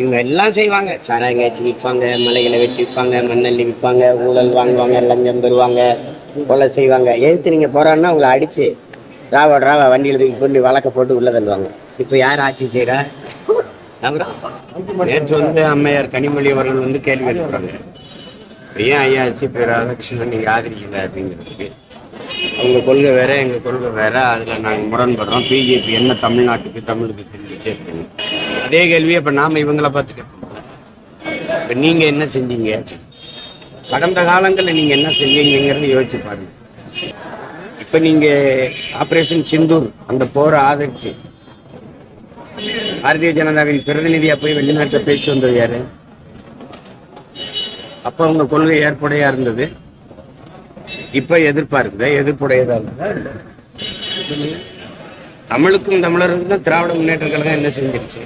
இவங்க எல்லாம் செய்வாங்க. சாராயங்காய்ச்சி விற்பாங்க மலைகளை வெட்டி விற்பாங்க மண்ணள்ளி விற்பாங்க ஊழல் வாங்குவாங்க லஞ்சம் பெறுவாங்க கொலை செய்வாங்க. எதிர்த்து நீங்கள் போகிறான்னா உங்களை அடித்து ராவா ராவா வண்டியில் தூக்கி கொண்டு வழக்க போட்டு உள்ள தள்ளுவாங்க. இப்போ யார் ஆட்சி செய்கிறா நேற்று வந்து அம்மையார் கனிமொழி அவர்கள் வந்து கேள்வி எழுப்புறாங்க ஏன் ஐயா சிபி ராதாகிருஷ்ணன் நீங்கள் ஆதரிக்கல அப்படிங்கிறதுக்கு. அவங்க கொள்கை வேற எங்க கொள்கை வேற. அதுல நாங்க முரண்படுறோம். பிஜேபி என்ன தமிழ்நாட்டுக்கு தமிழுக்கு செஞ்சு அப்படின்னு. அதே கேள்வி அப்ப நாம இவங்கள பார்த்து கேட்போம் இப்ப நீங்க என்ன செஞ்சீங்க? கடந்த காலங்களில் நீங்க என்ன செஞ்சீங்கிறது யோசிச்சு பாருங்க. இப்ப நீங்க ஆபரேஷன் சிந்தூர் அந்த போரை ஆதரிச்சு பாரதிய ஜனதாவின் பிரதிநிதியா போய் வெளிநாட்டில் பேசி வந்தது யாரு? அப்ப உங்க கொள்கை ஏற்புடையா இருந்தது? இப்ப எதிர்ப்பா இருக்குதா எதிர்ப்புடையதா இருக்குதா தமிழுக்கும் தமிழருக்கும் திராவிட முன்னேற்ற கழகம் என்ன செஞ்சிருச்சு?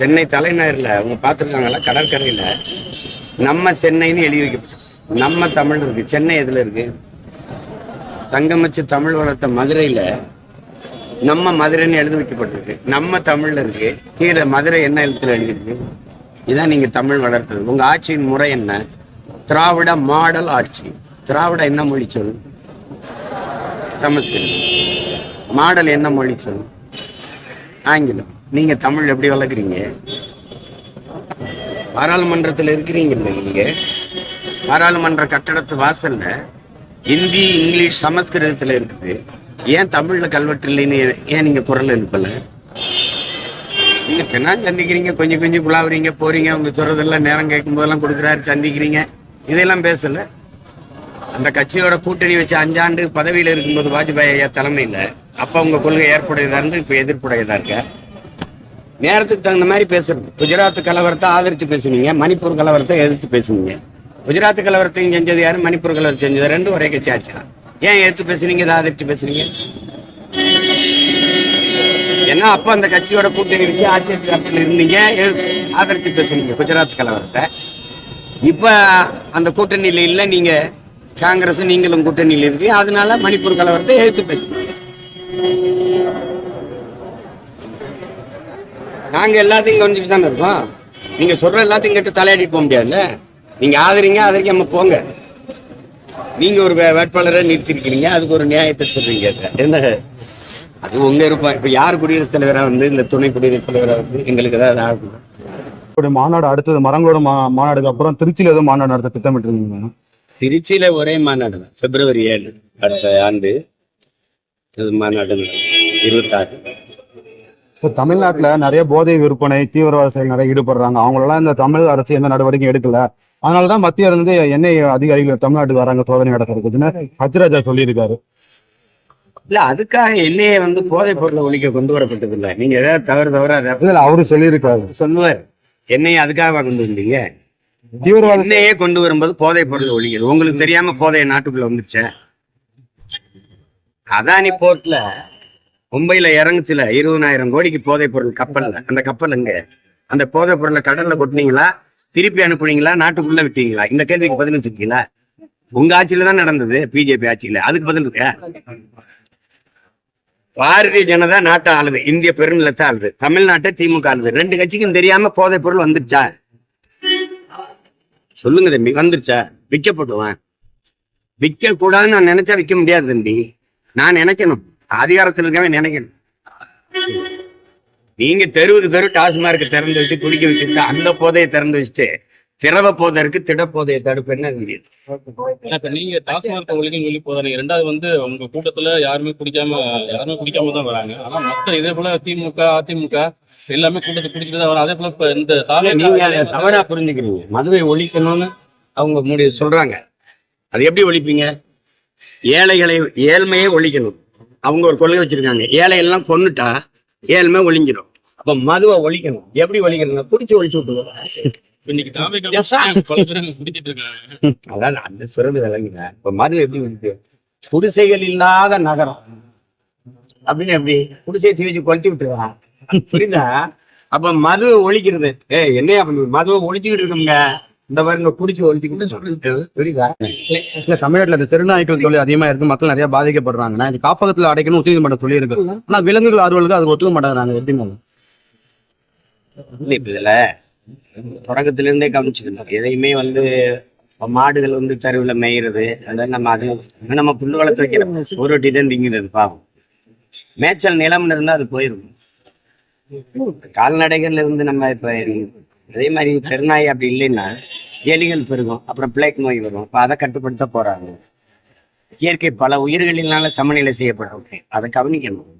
சென்னை தலைநகரில் அவங்க பார்த்துருக்காங்கல்ல கடற்கரையில். நம்ம சென்னைன்னு எழுதி வைக்கப்பட்டு நம்ம தமிழ் இருக்குது சென்னை எதில் இருக்குது சங்கமிச்சு தமிழ் வளர்த்த மதுரையில் நம்ம மதுரைன்னு எழுதி வைக்கப்பட்டிருக்கு. நம்ம தமிழில் இருக்குது கீழே மதுரை என்ன எழுத்துல எழுதியிருக்கு? இதான் நீங்கள் தமிழ் வளர்த்தது. உங்கள் ஆட்சியின் முறை என்ன? திராவிட மாடல் ஆட்சி. திராவிட என்ன மொழி சொல்? சமஸ்கிருதம். மாடல் என்ன மொழி சொல்? ஆங்கிலம். நீங்க தமிழ் எப்படி வளர்க்குறீங்க? பாராளுமன்றத்தில் இருக்கிறீங்கல்ல நீங்க? பாராளுமன்ற கட்டடத்து வாசல்ல ஹிந்தி இங்கிலீஷ் சமஸ்கிருதத்துல இருக்குது. ஏன் தமிழ்ல கல்வெட்டு இல்லைன்னு ஏன் நீங்க குரல் எழுப்பல? நீங்க தினம் சந்திக்கிறீங்க கொஞ்சம் கொஞ்சம் குழாவுறீங்க போறீங்க உங்க சொல்றதெல்லாம் நேரம் கேட்கும் போதெல்லாம் கொடுக்குறாரு சந்திக்கிறீங்க. இதெல்லாம் பேசல. அந்த கட்சியோட கூட்டணி வச்சு அஞ்சாண்டு பதவியில இருக்கும்போது வாஜ்பாய் ஐயா தலைமையில அப்ப உங்க கொள்கை ஏற்புடையதா இருந்து இப்ப எதிர்ப்புடையதா இருக்க? நேரத்துக்கு தகுந்த மாதிரி பேசுறது. குஜராத் கலவரத்தை ஆதரித்து பேசுனீங்க மணிப்பூர் கலவரத்தை எதிர்த்து பேசுனீங்க. குஜராத் கலவரத்தையும் செஞ்சது யாரு? மணிப்பூர் கலவரம் செஞ்சது ரெண்டும் ஒரே கட்சி ஆச்சு தான். ஏன் எதிர்த்து பேசுனீங்க இதை ஆதரித்து பேசுனீங்க? ஏன்னா அப்போ அந்த கட்சியோட கூட்டணி வச்சு ஆட்சி அதிகாரத்தில் இருந்தீங்க ஆதரித்து பேசுனீங்க குஜராத் கலவரத்தை. இப்போ அந்த கூட்டணியில இல்லை நீங்க காங்கிரஸும் நீங்களும் கூட்டணியில் இருக்கீங்க. அதனால மணிப்பூர் கலவரத்தை எதிர்த்து பேசுனீங்க. நாங்க எல்லாத்தையும் கொஞ்சிட்டு தானே இருக்கோம். நீங்க சொல்ற எல்லாத்தையும் கேட்டு தலையாடிட்டு போக முடியாதுல்ல? நீங்க ஆதரிங்க ஆதரிக்காம போங்க. நீங்க ஒரு வே- வேட்பாளரை நிறுத்திருக்கிறீங்க அதுக்கு ஒரு நியாயத்தை சொல்றீங்க என்ன? அது உங்க இருப்பா இப்ப யார் குடியரசுத் தலைவரா வந்து இந்த துணை குடியரசுத் தலைவரா வந்து எங்களுக்கு ஏதாவது ஆகும் இப்படி மாநாடு அடுத்தது மரங்களோட மா மாநாடுக்கு அப்புறம் திருச்சியில எதுவும் மாநாடு நடத்த திட்டமிட்டிருக்கீங்க திருச்சியில ஒரே மாநாடு தான். பிப்ரவரி ஏழு அடுத்த ஆண்டு அது மாநாடு இருபத்தாறு. இப்போ தமிழ்நாட்டுல நிறைய போதை விற்பனை தீவிரவாத செயல் நிறைய ஈடுபடுறாங்க. அவங்களெல்லாம் இந்த தமிழ் அரசு எந்த நடவடிக்கையும் எடுக்கல. அதனாலதான் மத்திய இருந்து எண்ணெய் அதிகாரிகள் தமிழ்நாட்டுக்கு வராங்க சோதனை நடக்கிறதுன்னு ஹஜ்ராஜா சொல்லியிருக்காரு. இல்ல அதுக்காக என்னையே வந்து போதைப் பொருளை ஒழிக்க கொண்டு வரப்பட்டது இல்ல. நீங்க ஏதாவது தவறு தவறா அதை அவரு சொல்லியிருக்காரு. சொல்லுவார். என்னைய அதுக்காக கொண்டு வந்தீங்க. தீவிரவாத என்னையே கொண்டு வரும்போது போதைப் பொருள் ஒழிக்கிறது. உங்களுக்கு தெரியாம போதைய நாட்டுக்குள்ள வந்துருச்சே. அதானி போர்ட்ல மும்பையில இறங்குச்சுல இருபதாயிரம் கோடிக்கு போதைப் பொருள் கப்பல்ல. அந்த கப்பல் எங்க? அந்த போதைப் பொருளை கடல்ல கொட்டினீங்களா? திருப்பி அனுப்புனீங்களா? நாட்டுக்குள்ள விட்டீங்களா? இந்த கேள்விக்கு பதில் வச்சிருக்கீங்களா? உங்க ஆட்சியில தான் நடந்தது பிஜேபி ஆட்சியில. அதுக்கு பதில் இருக்க? பாரதிய ஜனதா நாட்டை ஆளுது இந்திய பெருநிலத்தை ஆளுது தமிழ்நாட்டை திமுக ஆளுது. ரெண்டு கட்சிக்கும் தெரியாம போதைப் பொருள் வந்துருச்சா? சொல்லுங்க தம்பி வந்துருச்சா? விற்கப்படுவேன் விற்க கூடாதுன்னு நான் நினைச்சா விற்க முடியாது தம்பி. நான் நினைக்கணும். அதிகாரத்தில் இருக்கவே நினைக்கணும். நீங்க தெருவுக்கு தெரு டாஸ்மார்க் திறந்து வச்சு குடிக்க வச்சுட்டு அந்த போதையை திறந்து வச்சுட்டு திரவ போதை இருக்கு திட போதையை தடுப்பு என்ன நீங்க டாஸ்மாக் ஒழிக்கும் சொல்லி போறீங்க ரெண்டாவது வந்து உங்க கூட்டத்துல யாருமே குடிக்காம யாருமே குடிக்காம தான் வராங்க. ஆனா மத்த இதே போல திமுக அதிமுக எல்லாமே கூட்டத்தை குடிச்சிட்டு தான் வராங்க. அதே போல இப்ப இந்த நீங்க அதை தவறா புரிஞ்சுக்கிறீங்க. மதுவை ஒழிக்கணும்னு அவங்க முடி சொல்றாங்க. அது எப்படி ஒழிப்பீங்க? ஏழைகளை ஏழ்மையே ஒழிக்கணும். அவங்க ஒரு கொள்கை வச்சிருக்காங்க. ஏழை எல்லாம் கொன்னுட்டா ஏழ்மை ஒழிஞ்சிடும் அப்ப மதுவை ஒழிக்கணும். எப்படி ஒழிக்கணும் குடிச்சு ஒழிச்சு விட்டுருவோம். அதான் அந்த சிறந்து விளங்குங்க இப்ப மது எப்படி இருக்கு குடிசைகள் இல்லாத நகரம். அப்படின்னு எப்படி? குடிசையை தீ வச்சு கொளுத்தி விட்டுருவா. புரியுதா? அப்ப மது ஒழிக்கிறது. ஏ என்னையா மதுவை ஒழிச்சுக்கிட்டு இருக்கோங்க இந்த மாதிரி இந்த குடிச்சு ஒழிச்சுக்கிட்டு தமிழ்நாட்டுல இந்த தெருநாய்க்கள் தொழில் அதிகமா இருக்கு. மக்கள் நிறைய பாதிக்கப்படுறாங்க. இது காப்பகத்துல அடைக்கணும் உச்சநீதிமன்றம் சொல்லி இருக்கு ஆனா விலங்குகள் ஆர்வலுக்கு அது ஒத்துக்க மாட்டேங்கிறாங்க. எப்படி இதுல தொடக்கத்துல இருந்தே கவனிச்சுக்கணும் எதையுமே வந்து மாடுகள் வந்து தெருவில் மேயிறது அதாவது நம்ம அது நம்ம புல்லு வளர்த்து வைக்கிறோம். சோரொட்டி தான் திங்கிறது பாவம். மேய்ச்சல் நிலம்னு இருந்தால் அது போயிடும் கால்நடைகள்ல இருந்து நம்ம இப்போ அதே மாதிரி பெருநாய் அப்படி இல்லைன்னா எலிகள் பெருகும் அப்புறம் பிளேக் நோய் வரும். அப்போ அதை கட்டுப்படுத்த போறாங்க. இயற்கை பல உயிர்களினால சமநிலை செய்யப்படும் அதை கவனிக்கணும்.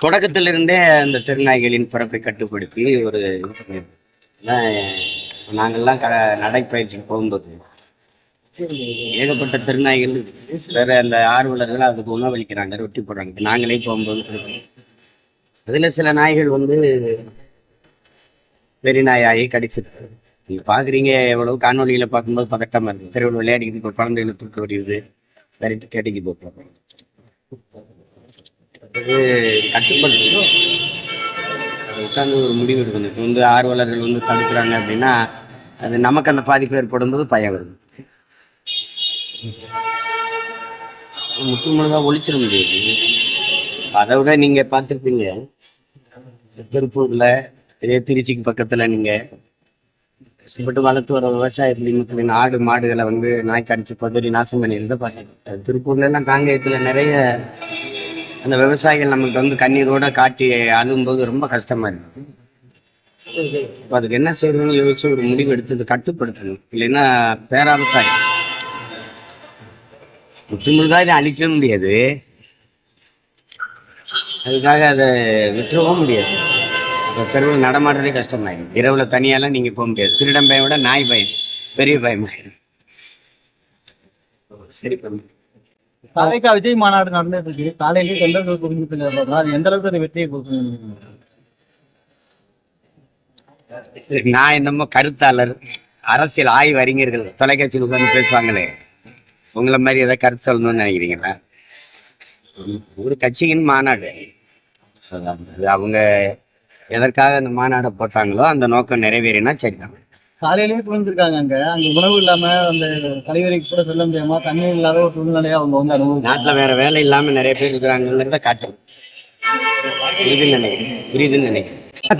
தொடக்கத்திலிருந்தே அந்த திருநாய்களின் பிறப்பை கட்டுப்படுத்தி ஒரு நாங்கள்லாம் க நடைப்பயிற்சிக்கு போகும்போது ஏகப்பட்ட திருநாய்கள் வேற அந்த ஆர்வலர்கள் அதுக்கு உணவளிக்கிறாங்க ரொட்டி போடுறாங்க. நாங்களே போகும்போது அதில் அதுல சில நாய்கள் வந்து வெறிநாயாகி கடிச்சிருக்கு நீங்க பாக்குறீங்க எவ்வளவு காணொலியில பார்க்கும்போது பதட்டமா இருக்கு. தெருவில் விளையாடிக்கிட்டு இப்போ குழந்தைகளை தூக்கி ஓடிடுது. விரட்டி கேட்டுக்கு போகிறோம் அது உட்காந்து ஒரு முடிவு எடுக்கணும். இப்போ வந்து ஆர்வலர்கள் வந்து தடுக்கிறாங்க அப்படின்னா அது நமக்கு அந்த பாதிப்பு ஏற்படும் போது பயம் வருது. முற்று முழுதாக ஒழிச்சிட முடியாது. அதை விட நீங்க பார்த்துருப்பீங்க திருப்பூர்ல இதே திருச்சிக்கு பக்கத்துல நீங்க கஷ்டப்பட்டு வளர்த்து வர விவசாயத்துல மக்களின் ஆடு மாடுகளை வந்து நாய் கடிச்சு பதறி நாசம் பண்ணியிருந்த பார்த்தேன் திருப்பூர்ல எல்லாம் காங்கேயத்துல நிறைய அந்த விவசாயிகள் நமக்கு வந்து கண்ணீரோட காட்டி அழும்போது ரொம்ப கஷ்டமா இருக்கு. இப்போ அதுக்கு என்ன செய்யறதுன்னு யோசிச்சு ஒரு முடிவு எடுத்து அதை கட்டுப்படுத்தணும். இல்லைன்னா பேராபத்தாயிடும் முற்றுமுழுதாக இதை அழிக்க முடியாது. அதுக்காக அதை விட்டுறவும் முடியாது. இப்போ தெருவில் நடமாடுறதே கஷ்டமாயிடும் இரவில் தனியாலாம் நீங்கள் போக முடியாது. திருடன் பயம் விட நாய் பயம் பெரிய பயமாயிடும் சரி தலைக்கா விஜய் மாநாடு நடந்துட்டு இருக்கு காலையிலேயே தொண்டர்கள் அது எந்த அளவுக்கு அது வெற்றியை கொடுக்கும் நான் என்னமோ கருத்தாளர் அரசியல் ஆய்வு அறிஞர்கள் தொலைக்காட்சியில் உட்காந்து பேசுவாங்களே. உங்களை மாதிரி ஏதாவது கருத்து சொல்லணும்னு நினைக்கிறீங்களா? ஒரு கட்சியின் மாநாடு. அவங்க எதற்காக அந்த மாநாடை போட்டாங்களோ அந்த நோக்கம் நிறைவேறினா சரிதான். காலையிலேயே குளிர்ந்துருக்காங்க அங்க. அங்க உணவு இல்லாம அந்த கழிவறைக்கு கூட செல்ல முடியாம தண்ணீர் இல்லாத ஒரு சூழ்நிலையை அவங்க வந்து அனுபவிச்சாங்க நாட்டில் வேற வேலை இல்லாமல் நிறைய பேர் இருக்கிறாங்கிறத காட்டும் புரியுதுன்னு நினைக்கிறேன். புரியுதுன்னு நினைக்கிறேன்.